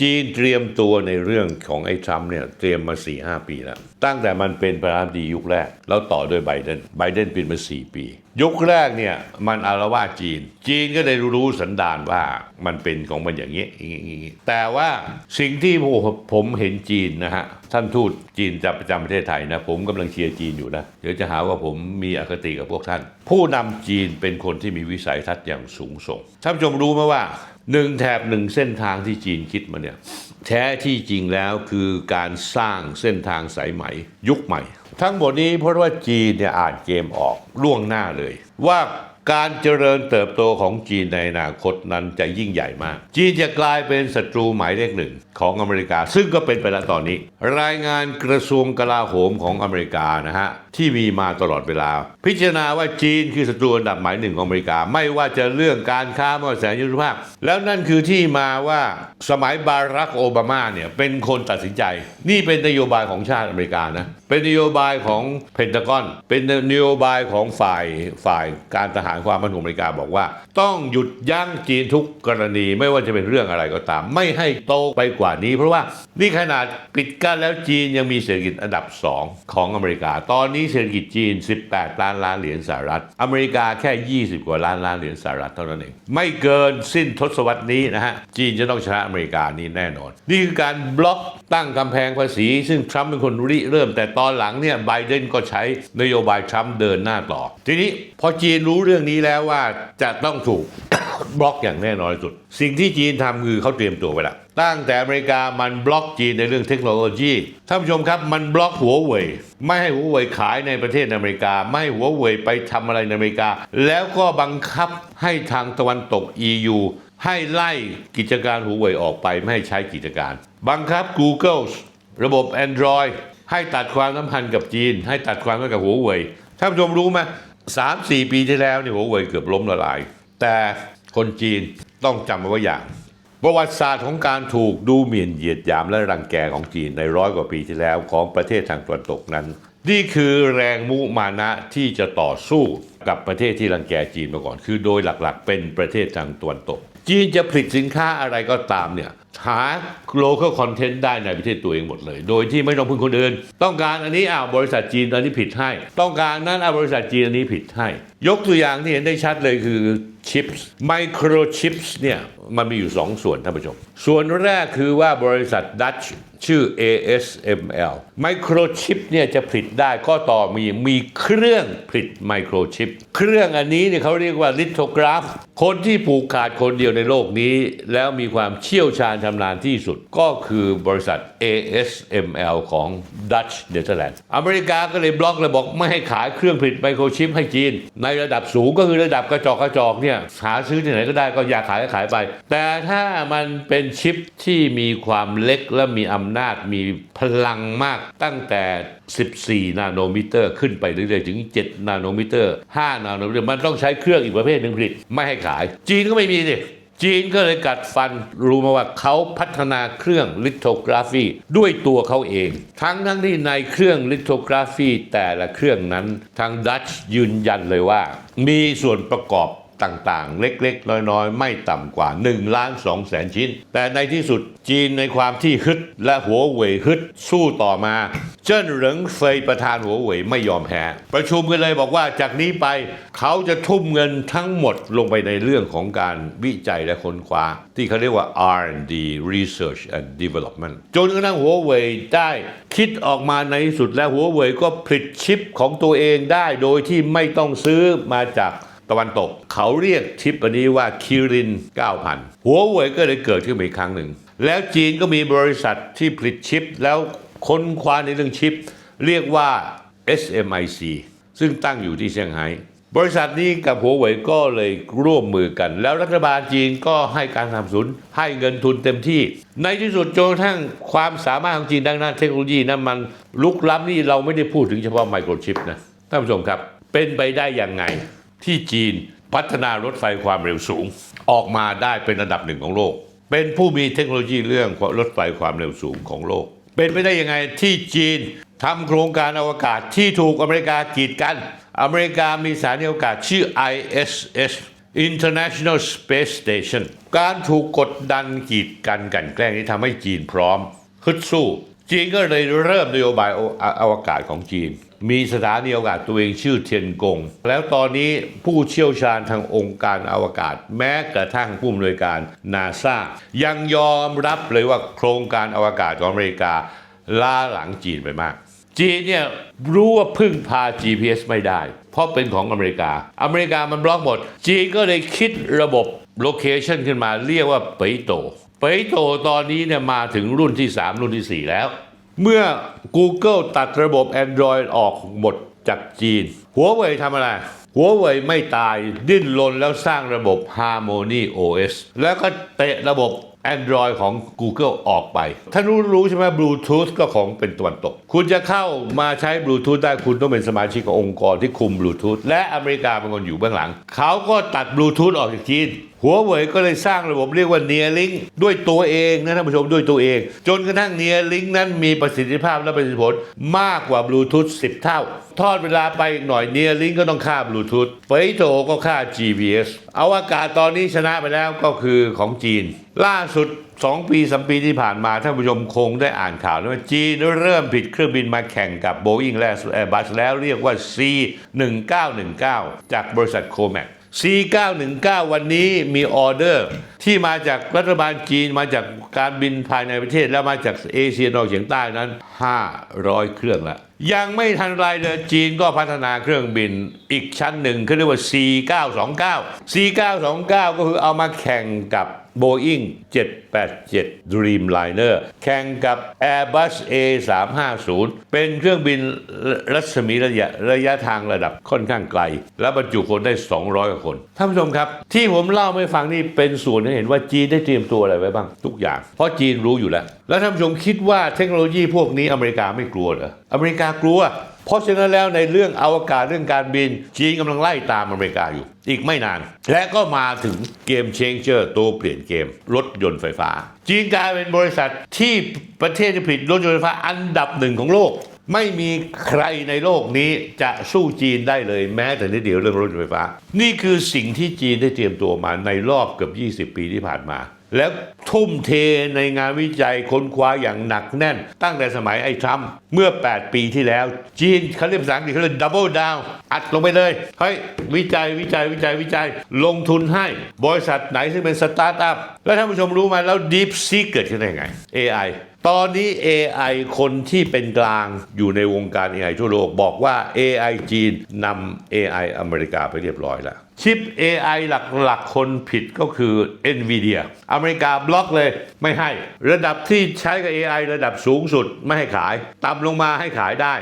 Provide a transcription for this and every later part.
จีนเตรียมตัวในเรื่องของไอ้ทรัมป์เนี่ยเตรียมมา 4 5 ปีแล้ว ตั้งแต่มันเป็นประธานาธิบดียุคแรก แล้วต่อด้วยไบเดนไบเดนเป็นมา 4 ปียุคแรกเนี่ยมันอารวาสจีน จีนก็ได้รู้สันดานว่ามันเป็นของมันอย่างนี้อย่างนี้แต่ว่าสิ่งที่ผมเห็นจีนนะฮะท่านทูตจีนจะประจำประเทศไทยนะ ผมกำลังเชียร์จีนอยู่นะ เดี๋ยวจะหาว่าผมมีอคติกับพวกท่าน ผู้นำจีนเป็นคนที่มีวิสัยทัศน์อย่างสูงส่งท่านผู้ชมรู้ไหมว่าหนึ่งแถบหนึ่งเส้นทางที่จีนคิดมาเนี่ยแท้ที่จริงแล้วคือการสร้างเส้นทางสายไหมยุคใหม่ ทั้งหมดนี้เพราะว่าจีนเนี่ยอ่านเกมออกล่วงหน้าเลย ว่า การเจริญเติบโตของจีนในอนาคตนั้นจะยิ่งใหญ่มาก จีนจะกลายเป็นศัตรูหมายเลขหนึ่งของอเมริกา ซึ่งก็เป็นไปแล้วตอนนี้ รายงานกระทรวงกลาโหมของอเมริกานะฮะที่มีมาตลอดเวลา พิจารณาว่าจีนคือศัตรูอันดับหมายหนึ่งของอเมริกา ไม่ว่าจะเรื่องการค้าไม่ว่าแสนยุทธภาพ แล้วนั่นคือที่มาว่าสมัยบารักโอบามาเนี่ยเป็นคนตัดสินใจ นี่เป็นนโยบายของชาติอเมริกานะเป็นนโยบายของเพนทากอน เป็นนโยบายของฝ่ายฝ่ายการทหารความมั่นคงอเมริกาบอกว่า ต้องหยุดยั้งจีนทุกกรณีไม่ว่าจะเป็นเรื่องอะไรก็ตาม ไม่ให้โตไปกว่านี้ เพราะว่านี่ขนาดปิดกั้นแล้วจีนยังมีเศรษฐกิจอันดับ 2 ของอเมริกา ตอนนี้เศรษฐกิจจีน 18 ล้านล้านเหรียญสหรัฐ อเมริกาแค่ 20 กว่าล้านล้านเหรียญสหรัฐเท่านั้นเองไม่เกินสิ้นทศวรรษนี้นะฮะจีนจะต้องชนะอเมริกานี่แน่นอน นี่คือการบล็อกตั้งกำแพงภาษี ซึ่งทรัมป์เป็นคนริเริ่ม แต่ตอนหลังเนี่ยไบเดนก็ใช้นโยบายทรัมป์เดินหน้าต่อ ทีนี้พอจีนรู้เรื่องื่องนี้แล้วว่าจะต้องถูก บล็อกอย่างแน่นอนสุด สิ่งที่จีนทำคือเขาเตรียมตัวไว้แล้วตั้งแต่อเมริกามันบล็อกจีนในเรื่องเทคโนโลยีท่านผู้ชมครับมันบล็อกหัวเว่ยไม่ให้หัวเว่ยขายในประเทศอเมริกา ไม่ให้หัวเว่ยไปทำอะไรในอเมริกา แล้วก็บังคับให้ทางตะวันตก EU ให้ไล่กิจการหัวเว่ยออกไปไม่ให้ใช้กิจการ บังคับ Google ระบบ Android ให้ตัดความสัมพันธ์กับจีน ให้ตัดความสัมพันธ์กับหัวเว่ยท่านผู้ชมรู้ไหม สามสี่ปีที่แล้วนี่หัวเว่ยเกือบล้มละลาย แต่คนจีนต้องจำไว้ว่าอย่าง ประวัติศาสตร์ของการถูกดูหมิ่นเหยียดหยามและรังแกของจีนในร้อยกว่าปีที่แล้วของประเทศทางตะวันตกนั้น นี่คือแรงมุมานะที่จะต่อสู้กับประเทศที่รังแกจีนมาก่อน คือโดยหลักๆ เป็นประเทศทางตะวันตก จีนจะผลิตสินค้าอะไรก็ตามเนี่ยหา local content ได้ในประเทศตัวเองหมดเลย โดยที่ไม่ต้องพึ่งคนอื่น ต้องการอันนี้อ้าวบริษัทจีนอันนี้ผิดให้ ต้องการนั้นอ้าวบริษัทจีนอันนี้ผิดให้ ยกตัวอย่างที่เห็นได้ชัดเลยคือ ชิปส์ไมโครชิปส์เนี่ยมันมีอยู่ 2 ส่วนท่านผู้ชม ส่วนแรกคือว่าบริษัทดัชชื่อ ASML ไมโครชิปเนี่ยจะผลิตได้ก็ต่อมีมีเครื่องผลิตไมโครชิป เครื่องอันนี้เนี่ยเขาเรียกว่าลิโทกราฟ คนที่ผูกขาดคนเดียวในโลกนี้ แล้วมีความเชี่ยวชาญชำนาญที่สุด ก็คือบริษัท ASML ของ Dutch Netherlands อเมริกาก็เลยบล็อกเลยบอกไม่ให้ขายเครื่องผลิตไมโครชิปให้จีน ในระดับสูงก็คือระดับกระจอกกระจอกเนี่ยหาซื้อที่ไหนก็ได้ก็อยากขายก็ขายไป แต่ถ้ามันเป็นชิปที่มีความเล็กและมีอำนาจมีพลังมากตั้งแต่ 14 นาโนมิเตอร์ขึ้นไปเรื่อยๆถึง 7 นาโนมิเตอร์ 5 นาโนมิเตอร์ มันต้องใช้เครื่องอีกประเภทหนึ่งผลิตไม่ให้ขาย จีนก็ไม่มีดิจีนก็เลยกัดฟันรู้มาว่าเขาพัฒนาเครื่องลิโทกราฟีด้วยตัวเขาเอง ทั้งทั้งที่ในเครื่องลิโทกราฟีแต่ละเครื่องนั้น ทางดัตช์ยืนยันเลยว่า มีส่วนประกอบ ต่างๆ เล็กๆ น้อยๆ ไม่ต่ำกว่า1ล้าน2แสนชิ้น แต่ในที่สุดจีนในความที่ฮึดและหัวเว่ยฮึดสู้ต่อมา เจิ้นเหริงเฟยประธานหัวเว่ยไม่ยอมแพ้ประชุมกันเลยบอกว่าจากนี้ไปเขาจะทุ่มเงินทั้งหมดลงไปในเรื่องของการวิจัยและค้นคว้า ที่เขาเรียกว่า R&D Research and Development จนกระทั่งหัวเว่ยได้คิดออกมาในที่สุดและหัวเว่ยก็ผลิตชิปของตัวเองได้โดยที่ไม่ต้องซื้อมาจาก ตะวันตก เขาเรียกชิปอันนี้ว่าคิริน 9,000 หัวเว่ยก็เลยเกิดขึ้นมาอีกครั้งหนึ่ง แล้วจีนก็มีบริษัทที่ผลิตชิป แล้วค้นคว้าในเรื่องชิป เรียกว่า SMIC ซึ่งตั้งอยู่ที่เซี่ยงไฮ้บริษัทนี้กับหัวเว่ยก็เลยร่วมมือกัน แล้วรัฐบาลจีนก็ให้การสนับสนุนให้เงินทุนเต็มที่ ในที่สุดจนกระทั่งความสามารถของจีนด้านนเทคโนโลยีนั้นมันลุกล้ำนี่เราไม่ได้พูดถึงเฉพาะไมโครชิปนะท่านผู้ชมครับ เป็นไปได้อยังไง ที่จีนพัฒนารถไฟความเร็วสูง ออกมาได้เป็นอันดับหนึ่งของโลก เป็นผู้มีเทคโนโลยีเรื่องรถไฟความเร็วสูงของโลก เป็นไปได้ยังไงที่จีนทำโครงการอวกาศที่ถูกอเมริกากีดกัน อเมริกามีสถานีอวกาศชื่อ ISS International Space Station การถูกกดดันกีดกันกันแกล้งนี้ทำให้จีนพร้อมฮึดสู้ จีนก็เลยเริ่มนโยบายอวกาศของจีน มีสถานีอวกาศตัวเองชื่อเทียนกง แล้วตอนนี้ผู้เชี่ยวชาญทางองค์การอวกาศ แม้กระทั่งผู้อำนวยการนาซายังยอมรับเลยว่าโครงการอวกาศของอเมริกาล้าหลังจีนไปมาก จีนเนี่ยรู้ว่าพึ่งพา GPS ไม่ได้ เพราะเป็นของอเมริกา อเมริกามันบล็อกหมด จีนก็เลยคิดระบบโลเคชันขึ้นมาเรียกว่าเปยโต เปโตตอนนี้เนี่ยมาถึงรุ่นที่ 3 รุ่นทีสี่ 4 แล้ว เมื่อ Google ตัดระบบ Android ออกหมดจากจีน หัวเว่ยทำอะไร หัวเว่ยไม่ตายดิ้นรนแล้วสร้างระบบ Harmony OS แล้วก็เตะระบบ Android ของ Google ออกไป ท่านรู้รู้ใช่ไหมบลูทูธก็ของเป็นตะวันตก คุณจะเข้ามาใช้บลูทูธได้คุณต้องเป็นสมาชิกขององค์กรที่คุมบลูทูธและอเมริกาเป็นคนอยู่เบื้องหลัง เขาก็ตัดบลูทูธออกจากจีน หัวเว่ยก็เลยสร้างระบบเรียกว่า Neuralink ด้วยตัวเองนะท่านผู้ชมด้วยตัวเอง จนกระทั่ง Neuralink นั้นมีประสิทธิภาพและประสิทธิผลมากกว่าบลูทูธ10 เท่า ทอดเวลาไปอีกหน่อย Neuralink ก็ต้องค่าบลูทูธเฟยโตก็ค่า GPS เอาอากาศตอนนี้ชนะไปแล้วก็คือของจีน ล่าสุด 2 ปี3ปีที่ผ่านมาท่านผู้ชมคงได้อ่านข่าวแล้วว่าจีนเริ่มผิดเครื่องบินมาแข่งกับ Boeing และ Airbus แล้วเรียกว่า C1919 จากบริษัทโคแม C919 วันนี้มีออเดอร์ ที่มาจากรัฐบาลจีนมาจากการบินภายในประเทศ แล้วมาจากเอเชียตะวันออกเฉียงใต้นั้น 500 เครื่องละยังไม่ทันไรเลยจีนก็พัฒนาเครื่องบินอีกชั้นหนึ่งเขาเรียกว่า C929 C929 ก็คือเอามาแข่งกับ Boeing 787 Dreamliner แข่งกับ Airbus A350 เป็นเครื่องบินรัศมีระยะระยะทางระดับค่อนข้างไกล และบรรจุคนได้ 200กว่าคน ท่านผู้ชมครับ ที่ผมเล่าไม่ฟังนี่เป็นส่วนที่เห็นว่าจีนได้เตรียมตัวอะไรไว้บ้างทุกอย่าง เพราะจีนรู้อยู่แล้ว แล้วท่านผู้ชมคิดว่าเทคโนโลยีพวกนี้อเมริกาไม่กลัวเหรออเมริกากลัว เพราะฉะนั้นแล้วในเรื่องอวกาศเรื่องการบิน จีนกำลังไล่ตามอเมริกาอยู่ อีกไม่นาน และก็มาถึงเกมเชงเจอร์ตัวเปลี่ยนเกม รถยนต์ไฟฟ้า จีนกลายเป็นบริษัทที่ประเทศที่ผลิตรถยนต์ไฟฟ้าอันดับหนึ่งของโลกไม่มีใครในโลกนี้จะสู้จีนได้เลยแม้แต่นิดเดียวเรื่องรถยนต์ไฟฟ้า นี่คือสิ่งที่จีนได้เตรียมตัวมาในรอบเกือบ 20 ปีที่ผ่านมา แล้วทุ่มเทในงานวิจัยค้นคว้าอย่างหนักแน่น ตั้งแต่สมัยไอ้ทรัมป์เมื่อ 8 ปีที่แล้ว จีนเขาเรียกภาษาอังกฤษเขาเรียก double down อัดลงไปเลยเฮ้ยวิจัยวิจัยวิจัยวิจัย ลงทุนให้ บริษัทไหนซึ่งเป็นสตาร์ทอัพ แล้วท่านผู้ชมรู้ไหมแล้ว Deep Seek เกิดขึ้นได้ไง AI ตอนนี้ AI คนที่เป็นกลางอยู่ในวงการ AI ทั่วโลกบอกว่า AI จีนนำ AI อเมริกาไปเรียบร้อยแล้วชิป AI หลักๆ คนผิดก็คือ NVIDIA อเมริกาบล็อกเลยไม่ให้ ระดับที่ใช้กับ AI ระดับสูงสุดไม่ให้ขาย ต่ำลงมาให้ขายได้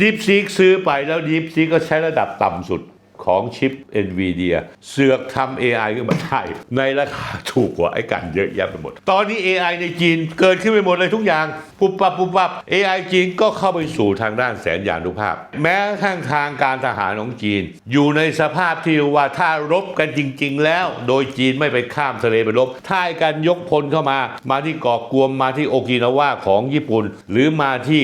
DeepSeek ซื้อไปแล้ว DeepSeek ก็ใช้ระดับต่ำสุด ของชิป NVIDIA เสือกทำ AI ขึ้นมาได้ในราคาถูกกว่าไอ้กันเยอะแยะไปหมด ตอนนี้ AI ในจีนเกิดขึ้นไปหมดเลยทุกอย่าง ปุบปับปุบปับ AI จีนก็เข้าไปสู่ทางด้านแสนยานุภาพ แม้กระทั่งทางการทหารของจีน อยู่ในสภาพที่ว่าถ้ารบกันจริง ๆ แล้ว โดยจีนไม่ไปข้ามทะเลไปรบถ้าให้การยกพลเข้ามา มาที่เกาะกวมมาที่โอกินาวาของญี่ปุ่น หรือมาที่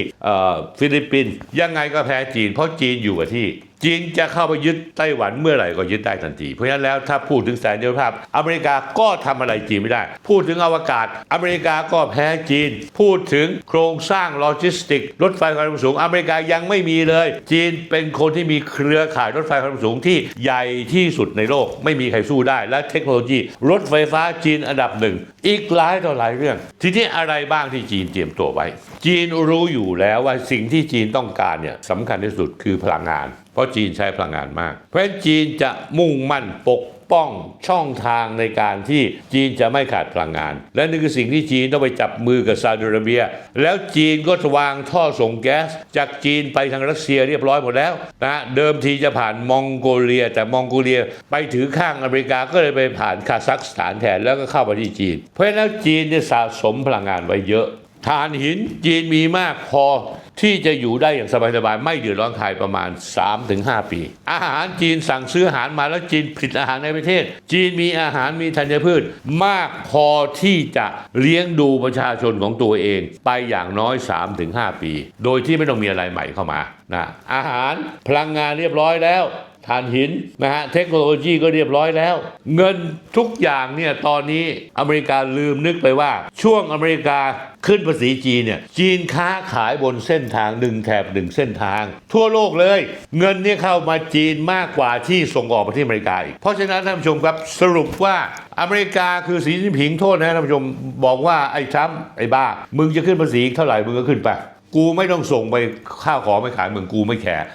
ฟิลิปปินส์ยังไงก็แพ้จีน เพราะจีนอยู่กับที่ จีนจะเข้าไปยึดไต้หวันเมื่อไหร่ก็ยึดได้ทันที เพราะฉะนั้นแล้วถ้าพูดถึงแสนยานุภาพ อเมริกาก็ทำอะไรจีนไม่ได้ พูดถึงอวกาศ อเมริกาก็แพ้จีน พูดถึงโครงสร้างโลจิสติก รถไฟความเร็วสูง อเมริกายังไม่มีเลย จีนเป็นคนที่มีเครือข่ายรถไฟความเร็วสูงที่ใหญ่ที่สุดในโลก ไม่มีใครสู้ได้ และเทคโนโลยี รถไฟฟ้าจีนอันดับหนึ่งอีกหลายต่อหลายเรื่อง ทีนี้อะไรบ้างที่จีนเตรียมตัวไว้ จีนรู้อยู่แล้วว่าสิ่งที่จีนต้องการเนี่ยสำคัญที่สุดคือพลังงาน เพราะจีนใช้พลังงานมาก เพราะฉะนั้นจีนจะมุ่งมั่นปกป้องช่องทางในการที่จีนจะไม่ขาดพลังงาน และนี่คือสิ่งที่จีนต้องไปจับมือกับซาอุดิอาระเบีย แล้วจีนก็วางท่อส่งแก๊ส จากจีนไปทางรัสเซียเรียบร้อยหมดแล้วนะเดิมทีจะผ่านมองโกเลีย แต่มองโกเลียไปถือข้างอเมริกาก็เลยไปผ่านคาซัคสถานแทนแล้วก็เข้ามาที่จีน เพราะฉะนั้นจีนเนี่ยสะสมพลังงานไว้เยอะถ่านหินจีนมีมากพอ ที่จะอยู่ได้อย่างสบายๆไม่เดือดร้อนใครประมาณ 3-5 ปี อาหารจีนสั่งซื้ออาหารมาแล้วจีนผลิตอาหารในประเทศ จีนมีอาหารมีธัญพืช มากพอที่จะเลี้ยงดูประชาชนของตัวเอง ไปอย่างน้อย 3-5 ปี โดยที่ไม่ต้องมีอะไรใหม่เข้ามานะอาหารพลังงานเรียบร้อยแล้วถ่านหินนะฮะเทคโนโลยีก็เรียบร้อยแล้ว เงินทุกอย่างเนี่ยตอนนี้อเมริกาลืมนึกไปว่าช่วงอเมริกา ขึ้นภาษีจีนเนี่ยจีนค้าขายบนเส้นทางหนึ่งแถบหนึ่งเส้นทาง ทั่วโลกเลย เงินเนี่ยเข้ามาจีนมากกว่าที่ส่งออกไปที่อเมริกาอีกเพราะฉะนั้นท่านผู้ชมครับสรุปว่าอเมริกาคือสีจิ้นผิงโทษนะท่านผู้ชมบอกว่าไอ้ทรัมป์ไอ้บ้า มึงจะขึ้นภาษีเท่าไหร่มึงก็ขึ้นไปกูไม่ต้องส่งไปข้าวของไปขายเมืองกูไม่แคร์